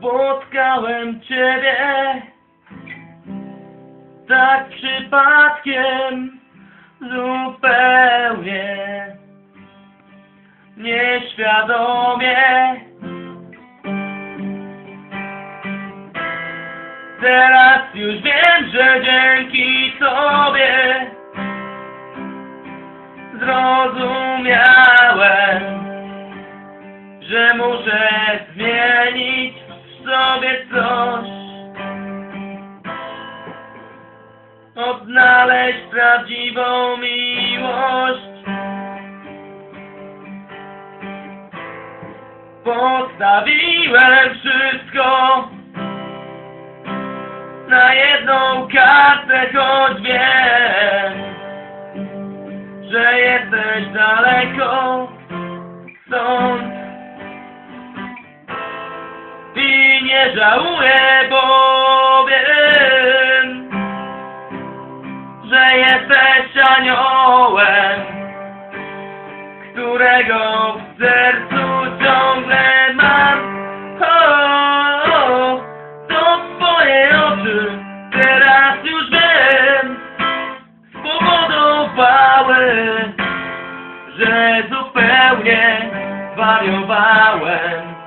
spotkałem Ciebie tak przypadkiem, zupełnie nieświadomie. Teraz już wiem, że dzięki Tobie zrozumiałem, że muszę zmienić coś. Odnaleźć prawdziwą miłość. Postawiłem wszystko na jedną kartę, choć wiem, że jesteś daleko stąd. Żałuję, bo wiem, że jesteś aniołem, którego w sercu ciągle mam. O, to twoje oczy, teraz już wiem, spowodowały, że zupełnie zwariowałem.